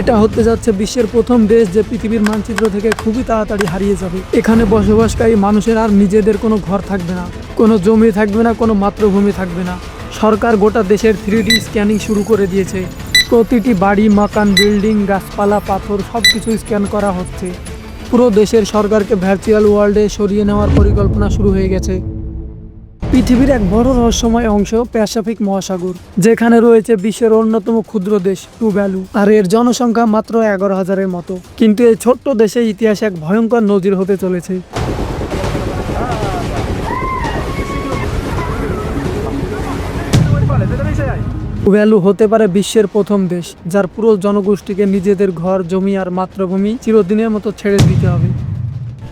এটা হতে যাচ্ছে বিশ্বের প্রথম দেশ যে পৃথিবীর মানচিত্র থেকে খুবই তাড়াতাড়ি হারিয়ে যাবে। এখানে বসবাসকারী মানুষের আর নিজেদের কোনো ঘর থাকবে না, কোনো জমি থাকবে না, কোনো মাতৃভূমি থাকবে না। সরকার গোটা দেশের থ্রি স্ক্যানিং শুরু করে দিয়েছে। প্রতিটি বাড়ি, মাকান, বিল্ডিং, গাছপালা, পাথর সব কিছু স্ক্যান করা হচ্ছে। পুরো দেশের সরকারকে ভার্চুয়াল ওয়ার্ল্ডে সরিয়ে নেওয়ার পরিকল্পনা শুরু হয়ে গেছে। পৃথিবীর এক বড় রহস্যময় অংশ প্যাসিফিক মহাসাগর, যেখানে রয়েছে বিশ্বের অন্যতম ক্ষুদ্র দেশ টুভ্যালু আর এর জনসংখ্যা মাত্র এগারো হাজারের মতো। কিন্তু এই ছোট্ট দেশে ইতিহাসে এক ভয়ঙ্কর নজির হতে চলেছে। টুভ্যালু হতে পারে বিশ্বের প্রথম দেশ, যার পুরো জনগোষ্ঠীকে নিজেদের ঘর, জমি আর মাতৃভূমি চিরদিনের মতো ছেড়ে দিতে হবে।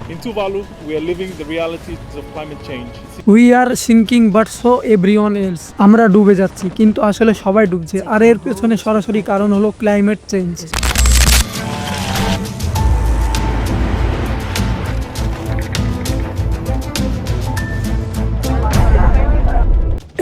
In Tuvalu, we are living the realities of climate change. We are sinking but so everyone else আমরা ডুবে যাচ্ছি কিন্তু আসলে সবাই ডুবছে। আর এর পেছনে সরাসরি কারণ হলো climate change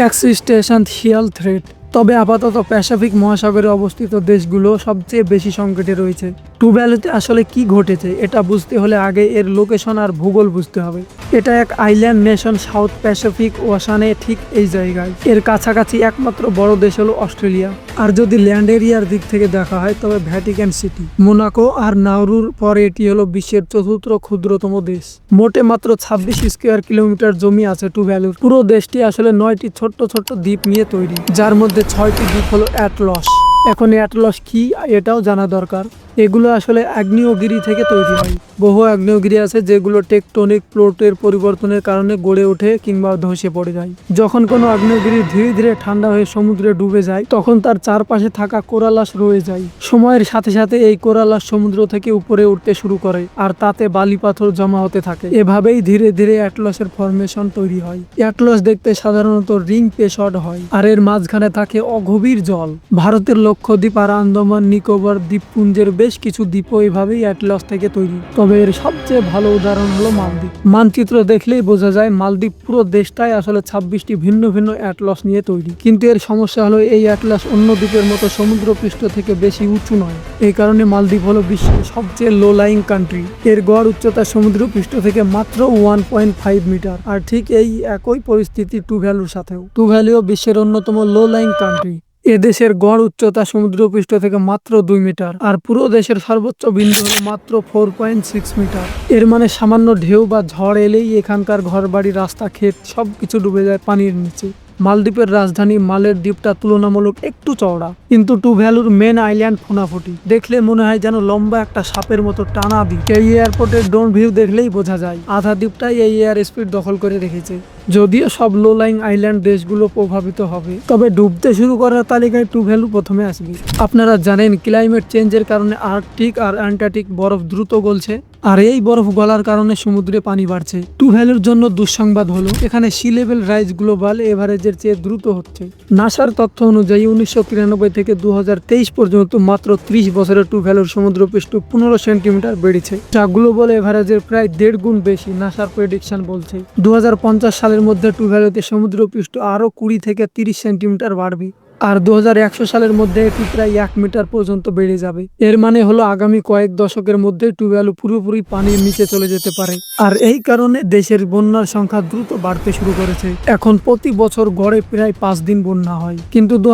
existential threat তবে আপাতত প্যাসিফিক মহাসাগরে অবস্থিত দেশগুলো সবচেয়ে বেশি সংকটে রয়েছে। টুভ্যালিতে আসলে কি ঘটেছে এটা বুঝতে হলে আগে এর লোকেশন আর ভূগোল বুঝতে হবে। এটা এক আইল্যান্ড নেশন সাউথ প্যাসিফিক ওয়াসানে ঠিক এই জায়গায়। এর কাছাকাছি একমাত্র বড় দেশ হলো অস্ট্রেলিয়া। আর যদি ল্যান্ড এরিয়ার দিক থেকে দেখা হয় তবে ভ্যাটিক্যান সিটি, মোনাকো আর নাউরুর পরে এটি হলো বিশ্বের চতুর্থ ক্ষুদ্রতম দেশ। মোটে মাত্র ছাব্বিশ স্কোয়ার কিলোমিটার জমি আছে টুভ্যালুর পুরো দেশটি আসলে নয়টি ছোট্ট ছোট্ট দ্বীপ নিয়ে তৈরি, যার মধ্যে ছয়টি দ্বীপ হলো অ্যাটলস এখন অ্যাটলস কি এটাও জানা দরকার। এগুলো আসলে আগ্নেয়গিরি থেকে তৈরি হয়। বহু আগ্নেয়গিরি আছে যেগুলো টেকটনিক প্লোটের পরিবর্তনের কারণে গড়ে ওঠে কিংবা ধসে পড়ে যায়। যখন কোনো আগ্নেয়গিরি ধীরে ধীরে ঠান্ডা হয়ে সমুদ্রে ডুবে যায়, তখন তার চারপাশে থাকা কোরালাস রয়ে যায়। সময়ের সাথে সাথে এই কোরালাস সমুদ্র থেকে উপরে উঠতে শুরু করে আর তাতে বালি পাথর জমা হতে থাকে। এভাবেই ধীরে ধীরে অ্যাটলসের ফরমেশন তৈরি হয়। অ্যাটলস দেখতে সাধারণত রিং পেশড হয় আর এর মাঝখানে থাকে অগভীর জল। ভারতের লক্ষদ্বীপ আর আন্দামান নিকোবর দ্বীপপুঞ্জের বেশ কিছু দ্বীপও এভাবেই অ্যাটলস থেকে তৈরি। তবে এর সবচেয়ে ভালো উদাহরণ হলো মালদ্বীপ। মানচিত্র দেখলেই বোঝা যায় মালদ্বীপ পুরো দেশটাই আসলে ছাব্বিশটি ভিন্ন ভিন্ন অ্যাটলস নিয়ে তৈরি। কিন্তু এর সমস্যা হলো এই অ্যাটলাস অন্য দ্বীপের মতো সমুদ্রপৃষ্ঠ থেকে বেশি উঁচু নয়। এই কারণে মালদ্বীপ হলো বিশ্বের সবচেয়ে লো লাইং কান্ট্রি এর গড় উচ্চতা সমুদ্রপৃষ্ঠ থেকে মাত্র ওয়ান পয়েন্ট ফাইভ মিটার আর ঠিক এই একই পরিস্থিতি টু ভ্যালুর সাথেও। টু ভ্যালিও বিশ্বের অন্যতম লো লাইং কান্ট্রি এদেশের গড় উচ্চতা সমুদ্রপৃষ্ঠ থেকে মাত্র দুই মিটার আর পুরো দেশের সর্বোচ্চ বিন্দু হলো মাত্র ফোর পয়েন্ট সিক্স মিটার। এর মানে সামান্য ঢেউ বা ঝড় এলেই এখানকার ঘরবাড়ি, রাস্তা, ক্ষেত সব কিছু ডুবে যায় পানির নিচে। মালদ্বীপের রাজধানী মালের দ্বীপটা তুলনামূলক একটু চওড়া, কিন্তু টু ভ্যালুর মেন আইল্যান্ড ফোনাফুটি। দেখলে মনে হয় যেন লম্বা একটা সাপের মতো টানা দ্বীপ। এই এয়ারপোর্টের ড্রোন ভিউ দেখলেই বোঝা যায়, আধা দ্বীপটাই এই এয়ার স্পিড দখল করে রেখেছে। যদিও সব লো লাইং আইল্যান্ড দেশগুলো প্রভাবিত হবে, তবে ডুবতে শুরু করার তালিকায় টু ভ্যালু প্রথমে আসবে। আপনারা জানেন ক্লাইমেট চেঞ্জের কারণে আর্কটিক আর অ্যান্টার্কটিক বরফ দ্রুত গলছে, আর এই বরফ গলার কারণে সমুদ্রে পানি বাড়ছে। টু ভ্যালুর জন্য দুঃসংবাদ হলো, এখানে সি লেভেল রাইজ গ্লোবাল এভারেজের চেয়ে দ্রুত হচ্ছে। নাসার তথ্য অনুযায়ী উনিশশো তিরানব্বই থেকে দু হাজার তেইশ পর্যন্ত মাত্র ত্রিশ বছরে টু ভ্যালুর সমুদ্রপৃষ্ঠ পনেরো সেন্টিমিটার বেড়েছে। যা গ্লোবাল এভারেজের প্রায় দেড় গুণ বেশি, নাসার প্রেডিকশন বলছে। দু পঞ্চাশ সালের মধ্যে টু ভ্যালুতে সমুদ্রপৃষ্ঠ আরও কুড়ি থেকে তিরিশ সেন্টিমিটার বাড়বে। আর দু হাজার একশো সালের মধ্যে এটি প্রায় এক মিটার পর্যন্ত বেড়ে যাবে। এর মানে হলো আগামী কয়েক দশকের মধ্যে টুভ্যালু পুরোপুরি পানির নিচে চলে যেতে পারে। আর এই কারণে দেশের বন্যার সংখ্যা দ্রুত বাড়তে শুরু করেছে। এখন প্রতি বছর গড়ে প্রায় পাঁচ দিন বন্যা হয়। কিন্তু দু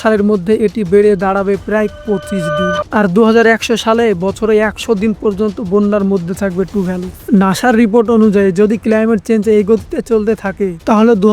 সালের মধ্যে এটি বেড়ে দাঁড়াবে প্রায় পঁচিশ দিন। আর দু হাজার একশো সালে বছরে একশো দিন পর্যন্ত বন্যার মধ্যে থাকবে টুভ্যালু নাসার রিপোর্ট অনুযায়ী যদি ক্লাইমেট চেঞ্জ এই গতিতে চলতে থাকে, তাহলে দু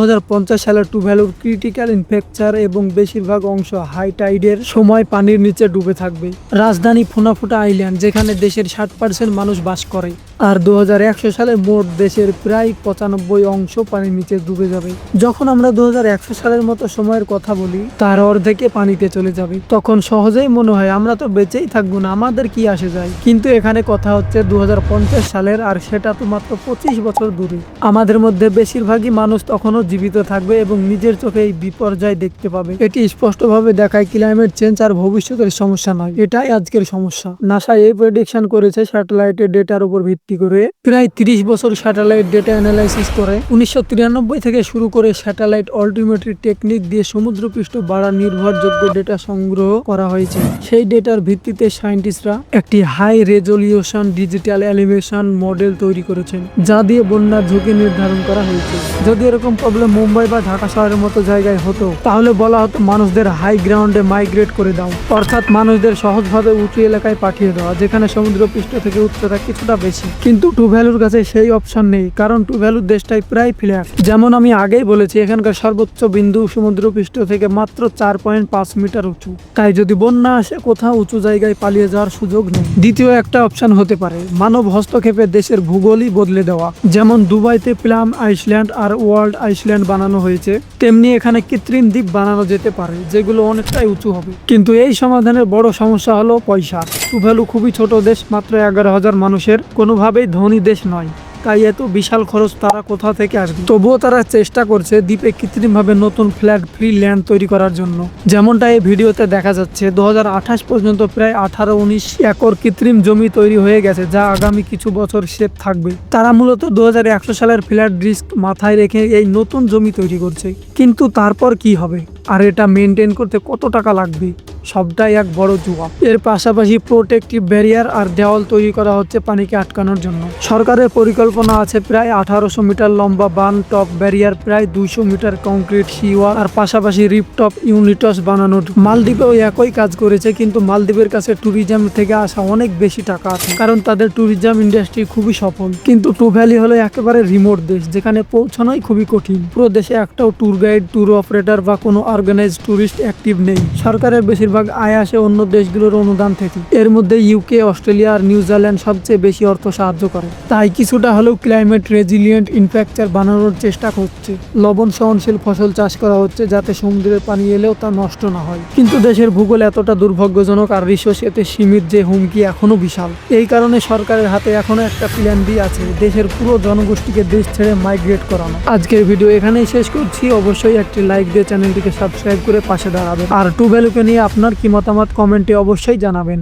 সালে টুভ্যালুর ক্রিটিক্যাল ইনফেকচার এবং বেশিরভাগ অংশ হাই টাইডের সময় পানির নিচে ডুবে থাকবে। রাজধানী ফুনাফুটা আইল্যান্ড যেখানে দেশের ষাট পার্সেন্ট মানুষ বাস করে। আর দু হাজার একশো সালে মোট দেশের প্রায় পঁচানব্বই অংশ পানির নিচে ডুবে যাবে। যখন আমরা দু হাজার একশো সালের মতো সময়ের কথা বলি, তার অর্ধেকে পানিতে চলে যাবে। তখন সহজেই মনে হয় আমরা তো বেঁচেই থাকব না, আমাদের কি আসে যায়? কিন্তু এখানে কথা হচ্ছে দু হাজার পঞ্চাশ সালের, আর সেটা তো মাত্র পঁচিশ বছর দূরে। আমাদের মধ্যে বেশিরভাগই মানুষ তখনও জীবিত থাকবে এবং নিজের চোখে এই বিপর্যয় দেখতে পাবে। এটি স্পষ্টভাবে দেখায় ক্লাইমেট চেঞ্জ আর ভবিষ্যতের সমস্যা নয়। এটাই আজকের সমস্যা। নাসা এই প্রেডিকশন করেছে স্যাটেলাইটের ডেটার উপর ভিত্তি করে প্রায় তিরিশ বছর স্যাটেলাইট ডেটা অ্যানালাইসিস করে। উনিশশো তিরানব্বই থেকে শুরু করে স্যাটেলাইট অল্টিমেট্রি টেকনিক দিয়ে সমুদ্রপৃষ্ঠ বাড়া নির্ভরযোগ্য ডেটা সংগ্রহ করা হয়েছে। সেই ডেটার ভিত্তিতে সায়েন্টিস্টরা একটি high resolution digital animation model তৈরি করেছেন, যা দিয়ে বন্যার ঝুঁকি নির্ধারণ করা হয়েছে। যদি এরকম প্রবলেম মুম্বাই বা ঢাকা শহরের মতো জায়গায় হতো, তাহলে বলা হতো মানুষদের হাই গ্রাউন্ডে মাইগ্রেট করে দাও। অর্থাৎ মানুষদের সহজভাবে উঁচু এলাকায় পাঠিয়ে দেওয়া, যেখানে সমুদ্রপৃষ্ঠ থেকে উচ্চতা কিছুটা বেশি। কিন্তু টু ভ্যালুর কাছে সেই অপশন নেই, কারণ টু ভ্যালুর দেশটাই প্রায় ফ্ল্যাট যেমন আমি আগেই বলেছি, এখানকার সর্বোচ্চ বিন্দু সমুদ্রপৃষ্ঠ থেকে মাত্র চার পয়েন্ট পাঁচ মিটার উঁচু। তাই যদি বন্যা আসে, কোথাও উঁচু জায়গায় পালিয়ে যাওয়ার সুযোগ নেই। দ্বিতীয় একটা অপশন হতে পারে, মানব হস্তক্ষেপে দেশের ভূগোলই বদলে দেওয়া। যেমন দুবাইতে প্লাম আইসল্যান্ড আর ওয়ার্ল্ড আইসল্যান্ড বানানো হয়েছে, তেমনি এখানে কৃত্রিম দ্বীপ বানানো যেতে পারে, যেগুলো অনেকটাই উঁচু হবে। কিন্তু এই সমাধানের বড় সমস্যা হলো পয়সা। টু ভ্যালু খুবই ছোট দেশ, মাত্র এগারো হাজার মানুষের। কোনোভাবেই ধনী দেশ নয়। তাই এত বিশাল খরচ তারা কোথা থেকে আসবে? তবুও তারা চেষ্টা করছে দ্বীপে কৃত্রিমভাবে নতুন ফ্ল্যাট ফ্রি ল্যান্ড তৈরি করার জন্য। যেমনটা এই ভিডিওতে দেখা যাচ্ছে, দু হাজার আঠাশ পর্যন্ত প্রায় আঠারো, উনিশ একর কৃত্রিম জমি তৈরি হয়ে গেছে, যা আগামী কিছু বছর সেফ থাকবে। তারা মূলত দু হাজার একশো সালের ফ্ল্যাট রিস্ক মাথায় রেখে এই নতুন জমি তৈরি করছে। কিন্তু তারপর কি হবে? আর এটা মেনটেন করতে কত টাকা লাগবে? সবটাই এক বড় জুয়া। এর পাশাপাশি প্রোটেক্টিভ ব্যারিয়ার আর দেওয়াল তৈরি করা হচ্ছে পানিকে আটকানোর জন্য। সরকারের পরিকল্পনা আছে প্রায় আঠারোশো মিটার লম্বা বান টপ ব্যারিয়ার প্রায় দুইশো মিটার কংক্রিট সিওয়াল আর পাশাপাশি রিপটপ ইউনিটস বানানোর। মালদ্বীপেও একই কাজ করেছে, কিন্তু মালদ্বীপের কাছে ট্যুরিজম থেকে আসা অনেক বেশি টাকা আছে, কারণ তাদের ট্যুরিজম ইন্ডাস্ট্রি খুবই সফল। কিন্তু টু ভ্যালি হলো একেবারে রিমোট দেশ, যেখানে পৌঁছানোই খুবই কঠিন। পুরো দেশে একটাও ট্যুর গাইড ট্যুর অপারেটর বা কোনো অর্গানাইজ ট্যুরিস্ট অ্যাক্টিভ নেই। সরকারের বেশিরভাগ আয় আসে অন্য দেশগুলোর অনুদান থেকে। এর মধ্যে ইউকে অস্ট্রেলিয়া আর নিউজিল্যান্ড সবচেয়ে বেশি অর্থ সাহায্য করে। তাই কিছুটা হলেও ক্লাইমেট রেজিলিয়েন্ট ইনফ্রাস্ট্রাকচার বানানোর চেষ্টা করছে লবণ সহনশীল ফসল চাষ করা হচ্ছে যাতে সমুদ্রের পানি এলেও তা নষ্ট না হয়। কিন্তু দেশের ভূগোল এতটা দুর্ভাগ্যজনক আর রিসোর্স এতে সীমিত যে হুমকি এখনও বিশাল। এই কারণে সরকারের হাতে এখনও একটা প্ল্যান বি আছে, দেশের পুরো জনগোষ্ঠীকে দেশ ছেড়ে মাইগ্রেট করানো। আজকের ভিডিও এখানেই শেষ করছি। অবশ্যই একটি লাইক দিয়ে চ্যানেলটিকে সাবস্ক্রাইব করে পাশে দাঁড়াবেন। আর টু ভ্যালুকে নিয়ে আপনার কি মতামত কমেন্টে অবশ্যই জানাবেন।